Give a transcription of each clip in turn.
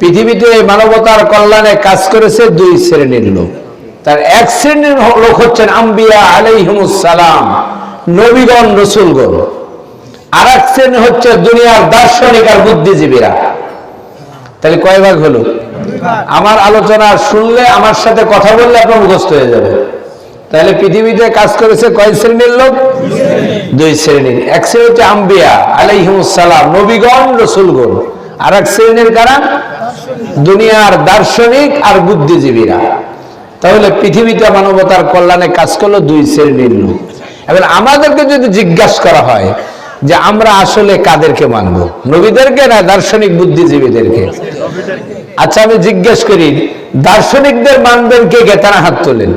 পৃথিবীতে মানবতার কল্যাণে কাজ করেছে দুই শ্রেণির লোক। তার এক শ্রেণির লোক হচ্ছেন আম্বিয়া আলাইহিমুসালাম নবীগণ, রসুলগণ। আর এক শ্রেণি হচ্ছে দুনিয়ার দার্শনিক আর বুদ্ধিজীবীরা। তাহলে কয় ভাগ হলো? আমার আলোচনা শুনলে, আমার সাথে কথা বললে আপনার মুখস্থ হয়ে যাবে। তাহলে পৃথিবীতে কাজ করেছে কয় শ্রেণির লোক? দুই শ্রেণির। এক শ্রেণি হচ্ছে আম্বিয়া আলাইহিমুসালাম নবীগণ, রসুলগণ। আর এক শ্রেণির কারা? দুনিয়ার দার্শনিক আর বুদ্ধিজীবীরা। তাহলে পৃথিবীতে মানবতার কল্যাণে কাজ করল দুই শ্রেণির লোক। এবার আমাদেরকে যদি জিজ্ঞাসা করা হয় যে আমরা আসলে কাদেরকে মানব? নবীদেরকে না দার্শনিক বুদ্ধিজীবীদেরকে? আচ্ছা আমি জিজ্ঞেস করি, দার্শনিকদের মানবেন কে কে? তারা হাত তোলেন।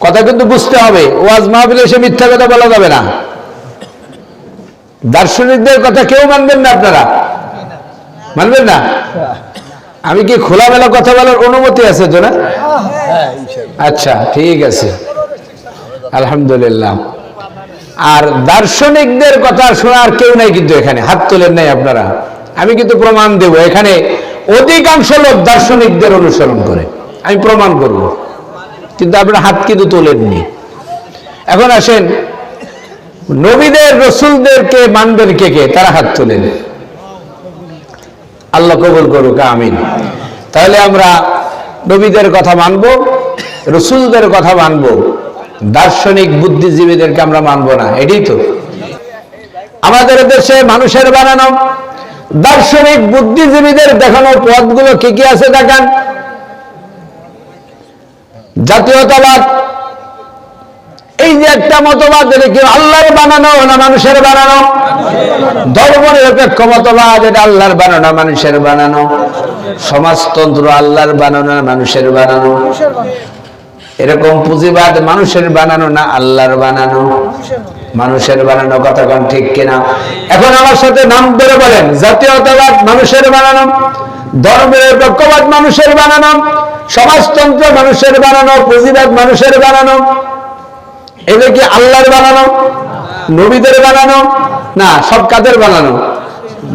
কথা কিন্তু বুঝতে হবে, ওয়াজ মাহফিলে এসে মিথ্যা কথা বলা যাবে না। দার্শনিকদের কথা কেউ মানবেন না আপনারা। মানবেন না? আমি কি খোলামেলা কথা বলার অনুমতি আছে তো না আচ্ছা ঠিক আছে। আলহামদুলিল্লাহ। আর দার্শনিকদের কথা শোনার কেউ নাই কিন্তু এখানে, হাত তোলেন নাই আপনারা। আমি কিন্তু প্রমাণ দেব, এখানে অধিকাংশ লোক দার্শনিকদের অনুসরণ করে। আমি প্রমাণ করব। কিন্তু আপনারা হাত কিন্তু তোলেননি। এখন আসেন, নবীদের, রসুলদেরকে মানবেন কে কে? তারা হাত তোলেন। আল্লাহ কবুল করুক, আমিন। তাহলে আমরা নবীদের কথা মানব, রসুলদের কথা মানব। দার্শনিক বুদ্ধিজীবীদেরকে আমরা মানব না, এটাই তো। আমাদের দেশে মানুষের বানানো, দার্শনিক বুদ্ধিজীবীদের দেখানো পথগুলো কি কি আছে দেখান? জাতীয়তাবাদ যে একটা মতবাদ এটা কি আল্লাহর বানানো না মানুষের বানানো? ধর্ম নিরপেক্ষ মতবাদ, এটা আল্লাহর বানানো মানুষের বানানো? সমাজতন্ত্র আল্লাহর বানানো না মানুষের বানানো? এরকম পুঁজিবাদ মানুষের বানানো না আল্লাহর বানানো? মানুষের বানানো কথা কোন ঠিক কিনা? এখন আমার সাথে নাম ধরে বলেন, জাতীয়তাবাদ মানুষের বানানো, ধর্মের পক্ষবাদ মানুষের বানানো, সমাজতন্ত্র মানুষের বানানো, পুঁজিবাদ মানুষের বানানো এটা কি আল্লাহর বানানো? নবীদের বানানো? না, সব কাদের বানানো?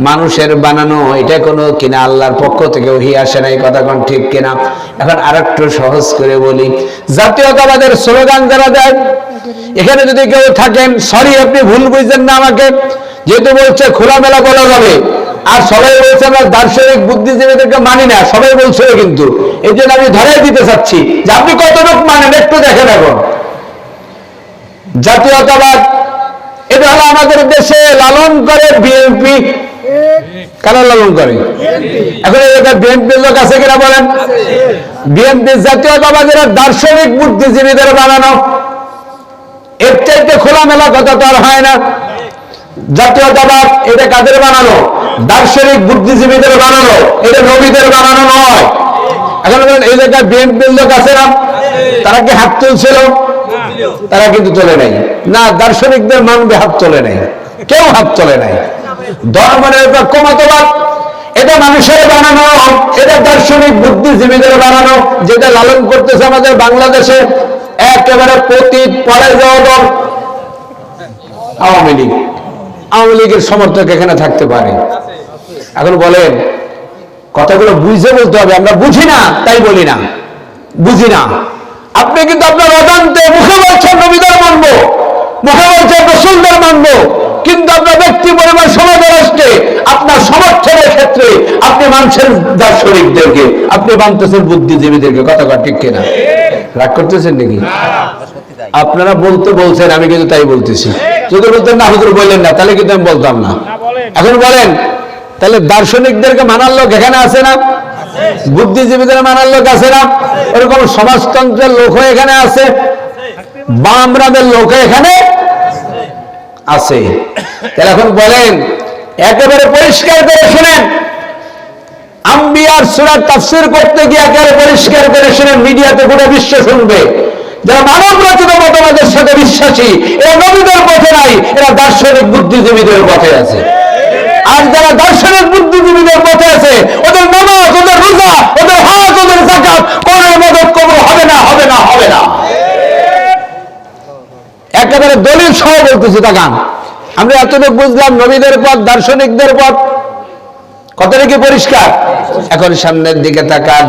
মানুষের বানানো, এটা কোনো কিনা আল্লাহর পক্ষ থেকে ওহি আসে না, এই কথা কোন ঠিক কিনা? এখন আরেকটু সহজ করে বলি, জাতীয়তাবাদের স্লোগান যারা দেয়, এখানে যদি কেউ থাকেন, সরি, আপনি ভুল বুঝছেন না আমাকে, যেহেতু বলছে খোলামেলা বলা যাবে, আর সবাই বলছে আমরা দার্শনিক বুদ্ধিজীবীদেরকে মানি না, সবাই বলছে কিন্তু, এই জন্য আমি ধরাই দিতে চাচ্ছি যে আপনি কতটুকু মানেন, একটু দেখেন এখন। জাতীয়তাবাদ। এটা হলো আমাদের দেশে লালন করে বিএনপি কারা লালন করে? এখন বিএনপির লোক আছে কিনা বলেন? বিএনপি জাতীয়তাবাদের দার্শনিক বুদ্ধিজীবীদের বানানো। এর চাইতে খোলামেলা কথা তো আর হয় না। জাতীয়তাবাদ, এটা কাদের বানানো? দার্শনিক বুদ্ধিজীবীদের বানানো। এটা নবীদের বানানো নয়। এখন বলেন, এই জায়গায় বিএনপির লোক আছে না? তারা কি হাত তুলছিল? তারা কিন্তু তোলে নাই। না, দার্শনিকদের মানবে হাত তোলে নাই। কেউ হাত তোলে নাই। ধর্মনিরপেক্ষ মতবাদ এটা মানুষের বানানো, এটা দার্শনিক বুদ্ধিজীবীদের বানানো, যেটা লালন করতেছে আমাদের বাংলাদেশে, একেবারে পতীত পরে যাওয়া দল। আওয়ামী লীগ। আওয়ামী লীগের সমর্থক এখানে থাকতে পারে। এখন বলেন, কথাগুলো বুঝে বলতে হবে। আমরা বুঝি না, তাই বলি না। বুঝি না। আপনি কিন্তু আপনার অজান্তে মুখে বলছেন নবীদের মানবো। মুখে বলছেন রসুলদের মানবো। কিন্তু আপনার ব্যক্তি পরিবার সমাজের রাষ্ট্রে আপনার সমর্থনের ক্ষেত্রে আপনি মানছেন দার্শনিকদেরকে। আপনি মানতেছেন বুদ্ধিজীবীদেরকে। কথা ঠিক কিনা? রাগ করতেছেন নাকি? আপনারা বলতে বলছেন আমি কিন্তু তাই বলতেছি। যদি বলতেন না হুজুর বললেন না। তাহলে কিন্তু আমি বলতাম না। এখন বলেন তাহলে দার্শনিকদেরকে মানার লোক এখানে আছে না? বুদ্ধিজীবীদের মানার লোক আছে না? ওরকম সমাজতন্ত্রের লোকও এখানে আছে? বামরাদের লোক এখানে আছে। তাহলে এখন বলেন, একেবারে পরিষ্কার করে শুনেন। আম্বিয়ার সুরার তাফসির করতে গিয়ে একেবারে পরিষ্কার করে শুনেন, মিডিয়াতে গোটা বিশ্ব শুনবে। যারা মানব রচিত সাথে বিশ্বাসী, এরা নবীদের পথে নাই, এরা দার্শনিক বুদ্ধিজীবীদের পথে আছে। আর যারা দার্শনিক বুদ্ধিজীবীদের পথে আছে, ওদের নামাজ, ওদের রোজা, ওদের হজ, ওদের জাকাত কোন মদত কবর হবে না হবে না হবে না। একেবারে দলিল সহ বলতেছি, তাকান। আমরা এতটুকু বুঝলাম নবীদের পথ, দার্শনিকদের পথ। কথাটা কি পরিষ্কার? এখন সামনের দিকে তাকান।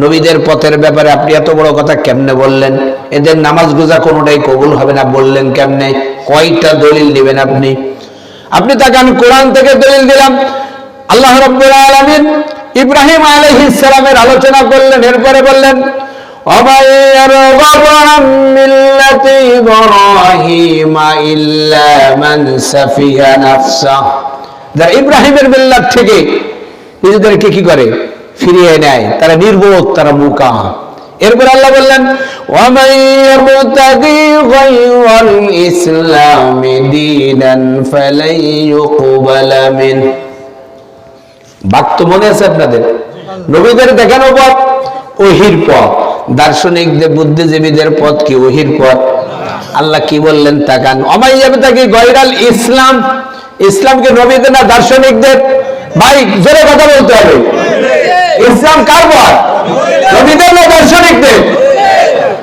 নবীদের পথের ব্যাপারে আপনি এত বড় কথা কেমনে বললেন? এদের নামাজ গুজা কোনোটাই কবুল হবে না বললেন কেমনে? কয়টা দলিল নেবেন আপনি? আপনি তাকে আমি কোরআন থেকে দলিল দিলাম। আল্লাহ রব্বুল আলমিন ইব্রাহিম আলহ ইসলামের আলোচনা করলেন, এরপরে বললেন ইব্রাহিমের মিল্লাত থেকে নিজেদেরকে কি করে? ফিরিয়ে নেয়। তারা নির্বোধ, তারা মুকা এরপর আল্লাহ বললেন ومن يبتغي غير الإسلام دينا فلن يقبل منه বাক তো মনে আছে আপনাদের নবীদের দেখানো পথ ওহির পথ দার্শনিকদের বুদ্ধিজীবীদের পথ কি ওহির পথ আল্লাহ কি বললেন তাকান অমাইয়াবে তাকে গয়রাল ইসলাম ইসলামকে নবীদের না দার্শনিকদের ভাই জোরে কথা বলতে হবে ইসলাম কার পথ নবীদের দার্শনিকদের।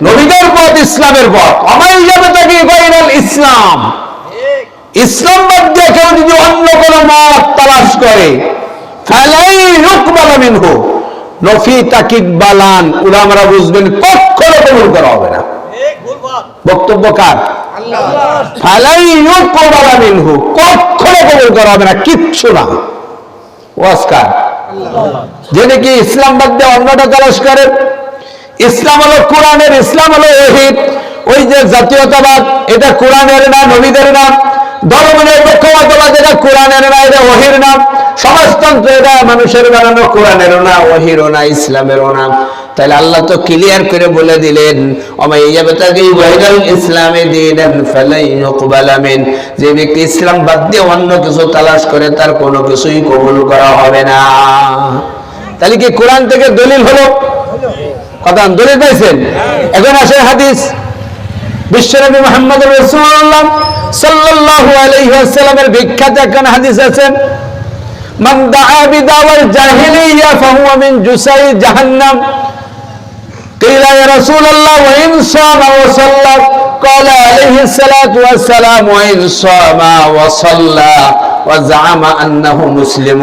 নবীদের পথ ইসলামের পথ। অমাইয়াবে তাকে ইসলাম। ইসলাম বাদ দিয়ে কেউ যদি অন্য মত তালাশ করে, ফালাই নফি তাকিদ বালান বুঝবেন কখনো কবুল করা হবে না। বক্তব্য কার? ফালাই রুকবালা মিনহু, কখনো কবুল করা হবে না, কিচ্ছু না। যে নাকি ইসলাম বাদ অন্যটা তালাশ করেন? ইসলাম হলো কোরআনের, ইসলাম হলো ওহিদ। ওই যে জাতীয়তাবাদ, এটা কোরআনের না, নবীদের নাম ধর্ম নিরপেক্ষবাদ এটা কোরআনের না, এটা ওহির নাম সমাজতন্ত্র এটা মানুষের বানানো কোরআনেরও না, ওহিরও না, ইসলামেরও না। তাহলে আল্লাহ তো ক্লিয়ার করে বলে দিলেন ইসলামে যে ব্যক্তি ইসলাম বাদ দিয়ে অন্য কিছু তালাশ করে, তার কোনো কিছুই কবুল করা হবে না। তাহলে কি কোরআন থেকে দলিল হলো? কথা দলিল পাইছেন? এখন আসে হাদিস। বিশ্বনবী মোহাম্মদ রাসূলুল্লাহ সাল্লাল্লাহু আলাইহি ওয়াসাল্লামের বিখ্যাত একখানা হাদিস আছে, মান দাআ বিদাওয়াল জাহিলিয়া ফাহুয়া মিন জুসাই জাহান্নাম। قيل يا رسول الله وإن صام وصلى قال عليه الصلاة والسلام وإن صام وصلى وزعم أنه مسلم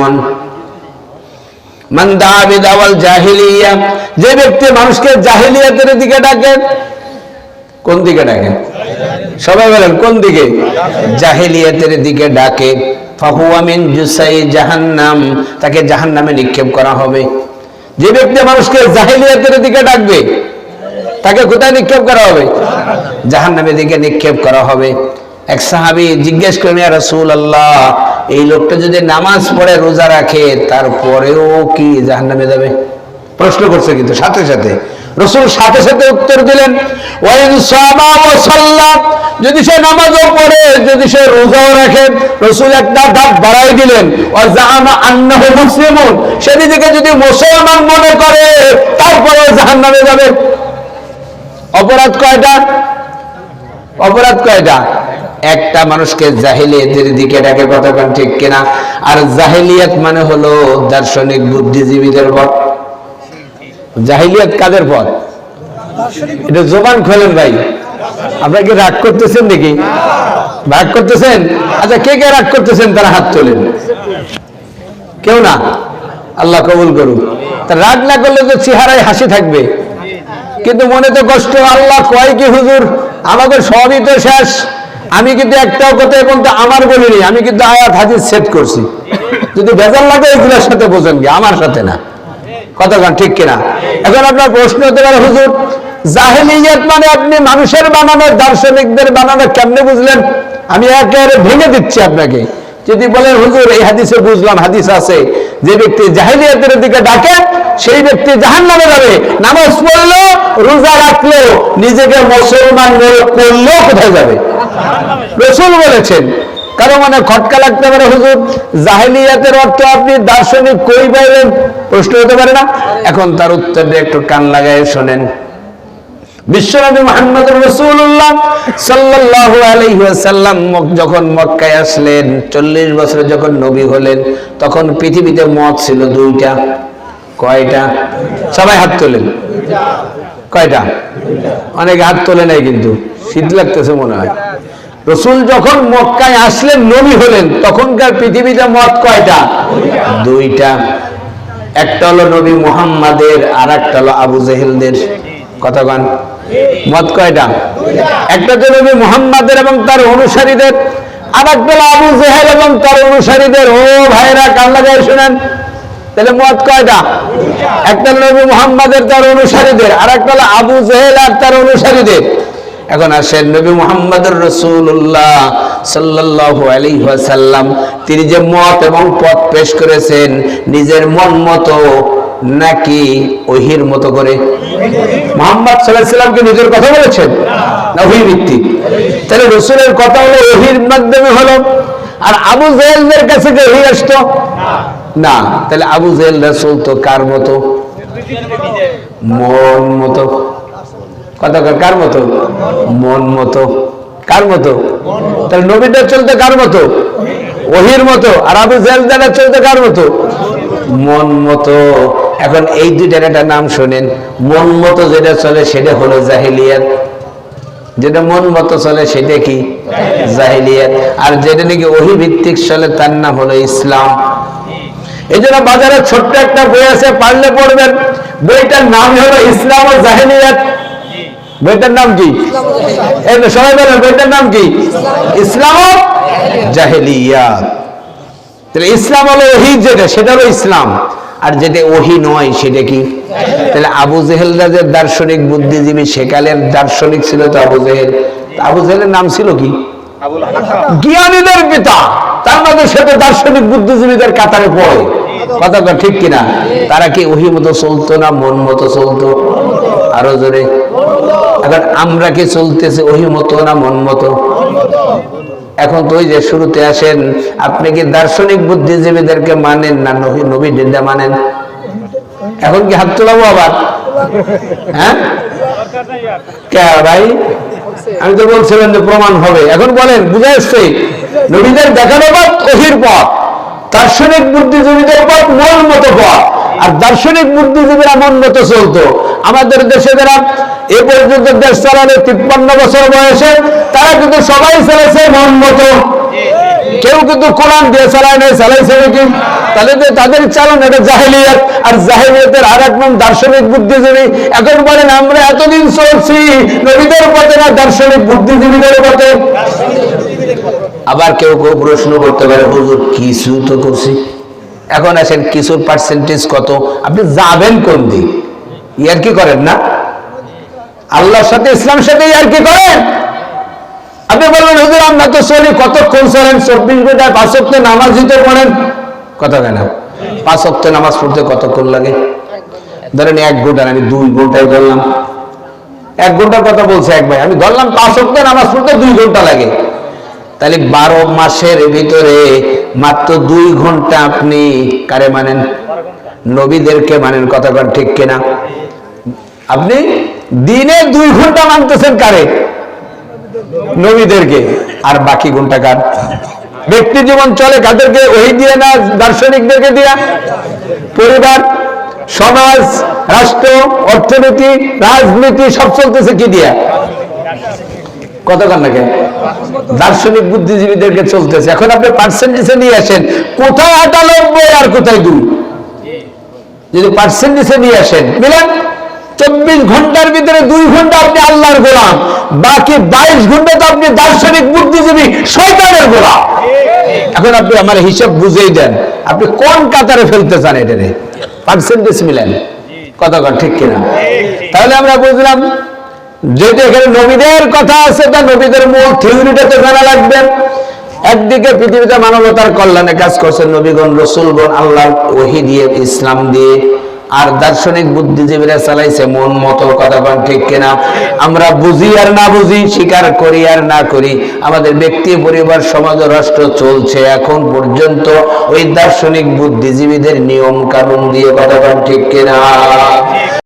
মান দাআ বিদাওয়াল জাহিলিয়া যে ব্যক্তি মানুষকে জাহিলিয়াতের দিকে ডাকে কোন দিকে ডাকে সবাই বলেন কোন দিকে জাহিলিয়াতের দিকে ডাকে ফাহুয়া মিন জুসাই জাহান্নাম তাকে জাহান্নামে নিক্ষেপ করা হবে যে ব্যক্তি মানুষকে জাহিলিয়াতের দিকে ডাকবে, তাকে কোথায় নিক্ষেপ করা হবে? জাহান নামের দিকে নিক্ষেপ করা হবে। এক সাহাবি জিজ্ঞেস করেন রসুল আল্লাহ এই লোকটা যদি নামাজ পড়ে রোজা রাখে, তারপরেও কি জাহান নামে যাবে? প্রশ্ন করছে কিন্তু, সাথে সাথে রসুল সাথে সাথে উত্তর দিলেন যদি সে নামাজও পড়ে, যদি সে রোজাও রাখে, রসুল একটা ধাপ বাড়াই দিলেন সে নিজেকে যদি মুসলমান মনে করে, তারপরেও জাহান্নামে যাবে। অপরাধ কয়টা? অপরাধ কয়টা? একটা মানুষকে জাহিলিয়াতের দিকে ডাকে কতক্ষণ ঠিক কিনা? আর জাহিলিয়াত মানে হলো দার্শনিক বুদ্ধিজীবীদের পথ জাহিলিয়াত কাদের পথ? এটা জোবান খোলেন ভাই। আপনারা কি রাগ করতেছেন নাকি? রাগ করতেছেন? আচ্ছা কে কে রাগ করতেছেন? তারা হাত তোলেন। কেউ না? আল্লাহ কবুল করুন তা রাগ না করলে তো চেহারায় হাসি থাকবে। কিন্তু মনে তো কষ্ট, আল্লাহ কয় কি, হুজুর, আমাদের সবই তো শেষ। আমি কিন্তু একটাও কথা বলতে আমার বলিনি, আমি কিন্তু আয়াত, হাদিস সেট করছি। যদি বেজার লাগে, এগুলোর সাথে বোঝেন কি আমার সাথে না। কতক্ষণ ঠিক কিনা? এখন আপনার প্রশ্ন হতে পারে, হুজুর, জাহেলিয়াত মানে আপনি মানুষের বানানো, দার্শনিকদের বানানো, কেমনে বুঝলেন? আমি একেবারে ভেঙে দিচ্ছি আপনাকে। যদি বলেন, হুজুর, এই হাদিসে বুঝলাম, হাদিস আছে, যে ব্যক্তি জাহিলিয়াতের দিকে ডাকে, সেই ব্যক্তি জাহান নামে যাবে। নামাজ পড়ল, রোজা রাখল, নিজেকে মুসলমান মনে করলেও কোথায় যাবে? রসুল বলেছেন কারও মানে খটকা লাগতে পারে, হুজুর? জাহিলিয়াতের অর্থ আপনি দার্শনিক কই পাইলেন? প্রশ্ন হতে পারে না। এখন তার উত্তর দিয়ে একটু কান লাগাই শোনেন। বিশ্বনবী মোহাম্মদ রসুল্লাহ আলাইহি যখন মক্কায় আসলেন, চল্লিশ বছরে যখন নবী হলেন, তখন পৃথিবীতে মত ছিল দুইটা। কয়টা? সবাই হাত তোলেন। কয়টা? অনেকে হাত তোলে নাই কিন্তু। শীত লাগতেছে মনে হয়। রসুল যখন মক্কায় আসলেন, নবী হলেন, তখনকার পৃথিবীতে মত কয়টা? দুইটা। একটা হলো নবী মুহাম্মাদের আর একটা হলো আবু জেহেলদের। কথা কন মত কয়টা? একটা হলো নবী মুহাম্মাদের এবং তার অনুসারীদের আর একটা হলো আবু জেহেল এবং তার অনুসারীদের। ও ভাইরা, কান লাগাই শুনেন। তাহলে মত কয়টা? একটা নবী মুহাম্মাদের, তার অনুসারীদের আর একটা হলো আবু জেহেল আর তার অনুসারীদের। এখন আসেন নবী মুহাম্মদুর রসুল্লাহ সাল্লাল্লাহু আলাইহি ওয়াসাল্লাম। তিনি যে মত এবং পথ পেশ করেছেন, নিজের মন মতো নাকি ওহির মতো করে? মোহাম্মদ সাল্লাহ নিজের কথা বলেছেন? না ওহি ভিত্তিক তাহলে রসুলের কথা হলো ওহির মাধ্যমে হলো। আর আবু জেহেলদের কাছে যে ওহি আসতো? না। তাহলে আবু জেহেল রসুল তো কার মতো? মন মতো। কথা কার মতো? মন মতো। কার মতো? তাহলে নবীটা চলতে কার মতো? ওহির মতো। আর আবু জেলদারা চলতে কার মতো? মন মতো। এখন এই দুইটার একটা নাম শোনেন। মন মতো যেটা চলে সেটা হলো জাহিলিয়াত। যেটা মন মতো চলে সেটা কি? জাহিলিয়াত। আর যেটা নাকি ওহি ভিত্তিক চলে তার নাম হলো ইসলাম। এই জন্য বাজারে ছোট্ট একটা বই আছে, পারলে পড়বেন। বইটার নাম হলো ইসলাম ও জাহিলিয়াত। বইটার নাম কি? সবাই বলেন বইটার নাম কি? ইসলাম তাহলে ইসলাম হলো ওহি যেটা, সেটা হলো ইসলাম। আর যেটা ওহি নয়, সেটা কি? তাহলে আবু জেহেলরা যে দার্শনিক বুদ্ধিজীবী সেকালের দার্শনিক ছিল তো আবু জেহেল। আবু জেহেলের নাম ছিল কি? জ্ঞানীদের পিতা। তার মধ্যে সে তো দার্শনিক বুদ্ধিজীবীদের কাতারে পড়ে। কথা কয় ঠিক কিনা? তারা কি ওহি মতো চলতো না, মন মতো চলতো? আরও জোরে। এখন আমরা কি চলতেছে? ওহি মতো না মন মতো? এখন তো ওই যে শুরুতে আসেন, আপনি কি দার্শনিক বুদ্ধিজীবীদেরকে মানেন না নবী নবীদেরকে মানেন? এখন কি হাত তোলাবো আবার? হ্যাঁ? কে ভাই? আমি তো বলছিলাম যে প্রমাণ হবে। এখন বলেন, বুঝে আসছে নবীদের দেখানো পথ ওহির পথ। দার্শনিক বুদ্ধিজীবীদের পথ মন মতো পথ আর দার্শনিক বুদ্ধিজীবীরা মন মতো চলতো। আমাদের দেশে যারা এ পর্যন্ত দেশ চালালে তিপ্পান্ন বছর বয়সে, তারা কিন্তু সবাই চলেছে মন মতো কেউ কিন্তু কোরআন দিয়ে চালায় নাই চালাইছে নাকি তাহলে তো তাদের চালন এটা জাহেলিয়াত। আর জাহেলিয়াতের আর এক নাম দার্শনিক বুদ্ধিজীবী। এখন বলেন, আমরা এতদিন চলছি, নবীদের পথে না দার্শনিক বুদ্ধিজীবীদের পথে? আবার কেউ কেউ প্রশ্ন করতে পারে, হুজুর, কিছু তো করছি। এখন আসেন কিছুর পার্সেন্টেজ কত? আপনি যাবেন কোন দিক? ইয়ার কি করেন না? আল্লাহর সাথে, ইসলামের সাথে ইয়ার কি করেন? আপনি বলবেন, হুজুর, আমরা তো চলি কতক্ষণ চলেন চব্বিশ ঘন্টায় পাঁচ সপ্তাহে নামাজ দিতে পড়েন কথা কেন পাঁচ সপ্তাহে নামাজ পড়তে কতক্ষণ লাগে? ধরেন এক ঘণ্টা আমি দুই ঘন্টায় ধরলাম। এক ঘণ্টার কথা বলছে এক ভাই। আমি ধরলাম, পাঁচ সপ্তাহে নামাজ পড়তে দুই ঘণ্টা লাগে। তাহলে বারো মাসের ভিতরে মাত্র দুই ঘণ্টা আপনি কারে মানেন? নবীদেরকে মানেন। কথা ঠিক কিনা? আপনি দিনে দুই ঘণ্টা মানতেছেন কারে? নবীদেরকে, আর বাকি ঘণ্টা কার? ব্যক্তি জীবন চলে কাদেরকে? ওই দিয়ে না, দার্শনিকদেরকে দিয়া? পরিবার, সমাজ, রাষ্ট্র, অর্থনীতি, রাজনীতি, সব চলতেছে কি দিয়া? দার্শনিক বুদ্ধিজীবীদেরকে চলতেছে। এখন আপনি পার্সেন্টেজে নিয়ে আসেন, কোথায় আটানব্বই আর কোথায় দুই? যদি পার্সেন্টেজে নিয়ে আসেন, মিলেন। চব্বিশ ঘণ্টার ভিতরে দুই ঘণ্টা আপনি আল্লাহর গোলাম। বাকি বাইশ ঘণ্টা তো আপনি দার্শনিক বুদ্ধিজীবী শয়তানের গোলাম। এখন আপনি আমার হিসাব বুঝেই দেন, আপনি কোন কাতারে ফেলতে চান এটারে পার্সেন্টেজ মিলেন কথা ঠিক কিনা? তাহলে আমরা বুঝলাম এখানে নবীদের কথা আছে, তা নবীদের মূল থিওরিটা তো জানা লাগবে। একদিকে পৃথিবীতে মানবতার কল্যাণে কাজ করছেন নবীগণ, রসুলগণ আল্লাহ ওহি দিয়ে, ইসলাম দিয়ে। আর দার্শনিক বুদ্ধিজীবীরা চালাইছে মন মতো কথা কন ঠিক কিনা? আমরা বুঝি আর না বুঝি, স্বীকার করি আর না করি, আমাদের ব্যক্তি, পরিবার, সমাজ রাষ্ট্র চলছে এখন পর্যন্ত। ওই দার্শনিক বুদ্ধিজীবীদের নিয়ম কানুন দিয়ে কথা কন ঠিক কিনা?